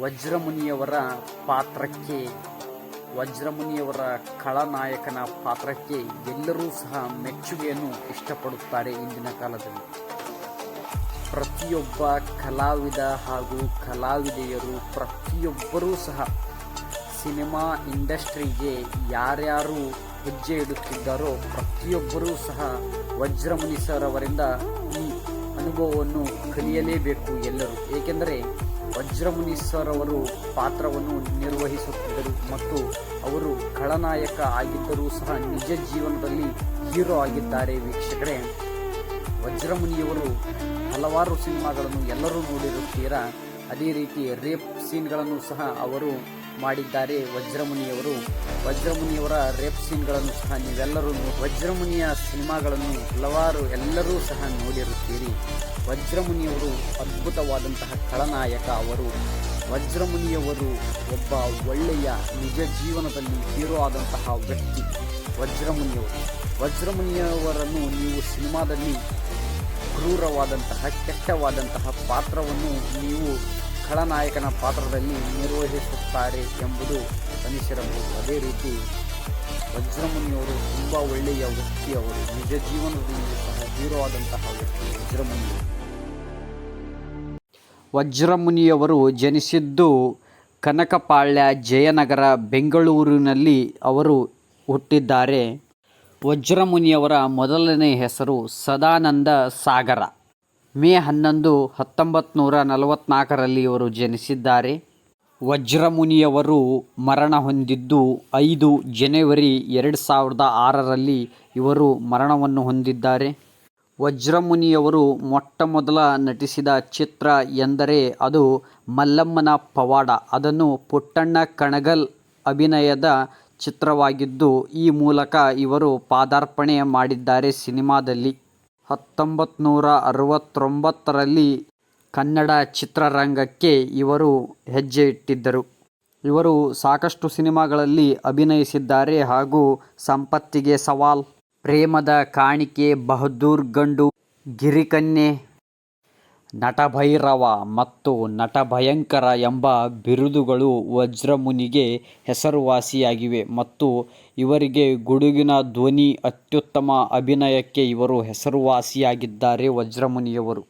ವಜ್ರಮುನಿಯವರ ಪಾತ್ರಕ್ಕೆ, ವಜ್ರಮುನಿಯವರ ಖಳನಾಯಕನ ಪಾತ್ರಕ್ಕೆ ಎಲ್ಲರೂ ಸಹ ಮೆಚ್ಚುಗೆಯನ್ನು ಇಷ್ಟಪಡುತ್ತಾರೆ ಇಂದಿನ ಕಾಲದಲ್ಲಿ. ಪ್ರತಿಯೊಬ್ಬ ಕಲಾವಿದ ಹಾಗೂ ಕಲಾವಿದೆಯರು ಪ್ರತಿಯೊಬ್ಬರೂ ಸಹ ಸಿನಿಮಾ ಇಂಡಸ್ಟ್ರಿಗೆ ಯಾರ್ಯಾರು ಹೆಜ್ಜೆ ಇಡುತ್ತಿದ್ದಾರೋ ಪ್ರತಿಯೊಬ್ಬರೂ ಸಹ ವಜ್ರಮುನಿ ಸರ್ ಅವರಿಂದ ಈ ಅನುಭವವನ್ನು ಕಲಿಯಲೇಬೇಕು ಎಲ್ಲರೂ. ಏಕೆಂದರೆ ವಜ್ರಮುನಿ ಸರ್ ಅವರು ಪಾತ್ರವನ್ನು ನಿರ್ವಹಿಸುತ್ತಿದ್ದರು ಮತ್ತು ಅವರು ಖಳನಾಯಕ ಆಗಿದ್ದರೂ ಸಹ ನಿಜ ಜೀವನದಲ್ಲಿ ಹೀರೋ ಆಗಿದ್ದಾರೆ ವೀಕ್ಷಕರೇ. ವಜ್ರಮುನಿಯವರು ಹಲವಾರು ಸಿನಿಮಾಗಳನ್ನು ಎಲ್ಲರೂ ನೋಡಿರುತ್ತೀರಾ? ಅದೇ ರೀತಿ ರೇಪ್ ಸೀನ್ಗಳನ್ನು ಸಹ ಅವರು ಮಾಡಿದ್ದಾರೆ ವಜ್ರಮುನಿಯವರು. ವಜ್ರಮುನಿಯವರ ರೇಪ್ ಸೀನ್ಗಳನ್ನು ಸಹ ನೀವೆಲ್ಲರೂ ವಜ್ರಮುನಿಯ ಸಿನಿಮಾಗಳನ್ನು ಹಲವಾರು ಎಲ್ಲರೂ ಸಹ ನೋಡಿರುತ್ತೀರಿ. ವಜ್ರಮುನಿಯವರು ಅದ್ಭುತವಾದಂತಹ ಖಳನಾಯಕ ಅವರು. ವಜ್ರಮುನಿಯವರು ಒಬ್ಬ ಒಳ್ಳೆಯ ನಿಜ ಜೀವನದಲ್ಲಿ ಹೀರೋ ಆದಂತಹ ವ್ಯಕ್ತಿ ವಜ್ರಮುನಿಯವರು. ವಜ್ರಮುನಿಯವರನ್ನು ನೀವು ಸಿನಿಮಾದಲ್ಲಿ ಕ್ರೂರವಾದಂತಹ, ಕೆಟ್ಟವಾದಂತಹ ಪಾತ್ರವನ್ನು ನೀವು ಖಳನಾಯಕನ ಪಾತ್ರದಲ್ಲಿ ನಿರ್ವಹಿಸುತ್ತಾರೆ ಎಂಬುದು ಅನಿಸಿರಬಹುದು. ಅದೇ ರೀತಿ ವಜ್ರಮುನಿಯವರು ತುಂಬ ಒಳ್ಳೆಯ ವ್ಯಕ್ತಿ ಅವರು. ನಿಜ ಜೀವನದಲ್ಲಿ ಸಹ ಹೀರೋ ಆದಂತಹ ವ್ಯಕ್ತಿ ವಜ್ರಮುನಿಯವರು. ವಜ್ರಮುನಿಯವರು ಜನಿಸಿದ್ದು ಕನಕಪಾಳ್ಯ ಜಯನಗರ, ಬೆಂಗಳೂರಿನಲ್ಲಿ ಅವರು ಹುಟ್ಟಿದ್ದಾರೆ. ವಜ್ರಮುನಿಯವರ ಮೊದಲನೇ ಹೆಸರು ಸದಾನಂದ ಸಾಗರ. ಮೇ ಹನ್ನೊಂದು ಹತ್ತೊಂಬತ್ತು ನೂರ ನಲವತ್ತ್ನಾಲ್ಕರಲ್ಲಿ ಇವರು ಜನಿಸಿದ್ದಾರೆ. ವಜ್ರಮುನಿಯವರು ಮರಣ ಹೊಂದಿದ್ದು ಐದು ಜನವರಿ ಎರಡು ಸಾವಿರದ ಆರರಲ್ಲಿ ಇವರು ಮರಣವನ್ನು ಹೊಂದಿದ್ದಾರೆ. ವಜ್ರಮುನಿಯವರು ಮೊಟ್ಟ ಮೊದಲ ನಟಿಸಿದ ಚಿತ್ರ ಎಂದರೆ ಅದು ಮಲ್ಲಮ್ಮನ ಪವಾಡ. ಅದನ್ನು ಪುಟ್ಟಣ್ಣ ಕಣಗಲ್ ಅಭಿನಯದ ಚಿತ್ರವಾಗಿದ್ದು, ಈ ಮೂಲಕ ಇವರು ಪಾದಾರ್ಪಣೆ ಮಾಡಿದ್ದಾರೆ ಸಿನಿಮಾದಲ್ಲಿ. ಹತ್ತೊಂಬತ್ತು ನೂರ ಅರವತ್ತೊಂಬತ್ತರಲ್ಲಿ ಕನ್ನಡ ಚಿತ್ರರಂಗಕ್ಕೆ ಇವರು ಹೆಜ್ಜೆ ಇಟ್ಟಿದ್ದರು ಇವರು ಸಾಕಷ್ಟು ಸಿನಿಮಾಗಳಲ್ಲಿ ಅಭಿನಯಿಸಿದ್ದಾರೆ ಹಾಗೂ ಸಂಪತ್ತಿಗೆ ಸವಾಲ್. ಪ್ರೇಮದ ಕಾಣಿಕೆ ಬಹದ್ದೂರ್ ಗಂಡು ಗಿರಿಕನ್ಯೆ. ನಟಭೈರವ ಮತ್ತು ನಟಭಯಂಕರ ಎಂಬ ಬಿರುದುಗಳು ವಜ್ರಮುನಿಗೆ ಹೆಸರುವಾಸಿಯಾಗಿವೆ ಮತ್ತು ಇವರಿಗೆ ಗುಡುಗಿನ ಧ್ವನಿ ಅತ್ಯುತ್ತಮ ಅಭಿನಯಕ್ಕೆ ಇವರು ಹೆಸರುವಾಸಿಯಾಗಿದ್ದಾರೆ ವಜ್ರಮುನಿಯವರು.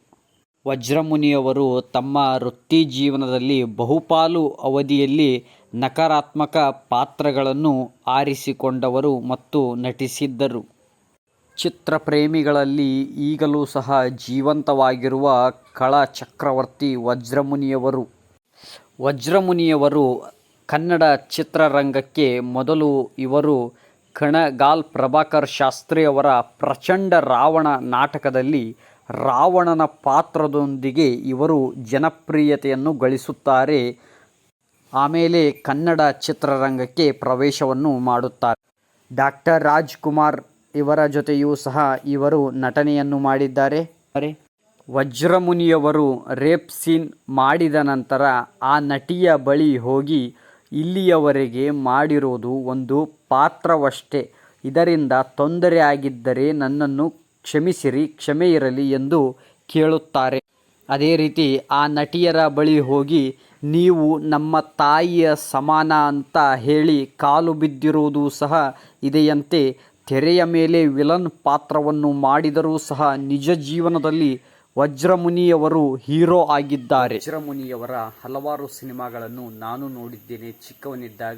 ವಜ್ರಮುನಿಯವರು ತಮ್ಮ ವೃತ್ತಿ ಜೀವನದಲ್ಲಿ ಬಹುಪಾಲು ಅವಧಿಯಲ್ಲಿ ನಕಾರಾತ್ಮಕ ಪಾತ್ರಗಳನ್ನು ಆರಿಸಿಕೊಂಡವರು ಮತ್ತು ನಟಿಸಿದ್ದರು. ಚಿತ್ರಪ್ರೇಮಿಗಳಲ್ಲಿ ಈಗಲೂ ಸಹ ಜೀವಂತವಾಗಿರುವ ಕಳ ಚಕ್ರವರ್ತಿ ವಜ್ರಮುನಿಯವರು. ವಜ್ರಮುನಿಯವರು ಕನ್ನಡ ಚಿತ್ರರಂಗಕ್ಕೆ ಮೊದಲು ಇವರು ಕಣಗಾಲ್ ಪ್ರಭಾಕರ್ ಶಾಸ್ತ್ರಿಯವರ ಪ್ರಚಂಡ ರಾವಣ ನಾಟಕದಲ್ಲಿ ರಾವಣನ ಪಾತ್ರದೊಂದಿಗೆ ಇವರು ಜನಪ್ರಿಯತೆಯನ್ನು ಗಳಿಸುತ್ತಾರೆ. ಆಮೇಲೆ ಕನ್ನಡ ಚಿತ್ರರಂಗಕ್ಕೆ ಪ್ರವೇಶವನ್ನು ಮಾಡುತ್ತಾರೆ. ಡಾಕ್ಟರ್ ರಾಜ್ಕುಮಾರ್ ಇವರ ಜೊತೆಯೂ ಸಹ ಇವರು ನಟನೆಯನ್ನು ಮಾಡಿದ್ದಾರೆ. ವಜ್ರಮುನಿಯವರು ರೇಪ್ ಸೀನ್ ಮಾಡಿದ ನಂತರ ಆ ನಟಿಯ ಬಳಿ ಹೋಗಿ ಇಲ್ಲಿಯವರೆಗೆ ಮಾಡಿರೋದು ಒಂದು ಪಾತ್ರವಷ್ಟೇ. ಇದರಿಂದ ತೊಂದರೆ ಆಗಿದ್ದರೆ ನನ್ನನ್ನು ಕ್ಷಮಿಸಿರಿ, ಕ್ಷಮೆ ಇರಲಿ ಎಂದು ಕೇಳುತ್ತಾರೆ. ಅದೇ ರೀತಿ ಆ ನಟಿಯರ ಬಳಿ ಹೋಗಿ ನೀವು ನಮ್ಮ ತಾಯಿಯ ಸಮಾನ ಅಂತ ಹೇಳಿ ಕಾಲು ಬಿದ್ದಿರುವುದು ಸಹ ಇದೆಯಂತೆ ತೆರೆಯ ಮೇಲೆ ವಿಲನ್ ಪಾತ್ರವನ್ನು ಮಾಡಿದರೂ ಸಹ ನಿಜ ಜೀವನದಲ್ಲಿ ವಜ್ರಮುನಿಯವರು ಹೀರೋ ಆಗಿದ್ದಾರೆ. ವಜ್ರಮುನಿಯವರ ಹಲವಾರು ಸಿನಿಮಾಗಳನ್ನು ನಾನು ನೋಡಿದ್ದೇನೆ. ಚಿಕ್ಕವನಿದ್ದಾಗ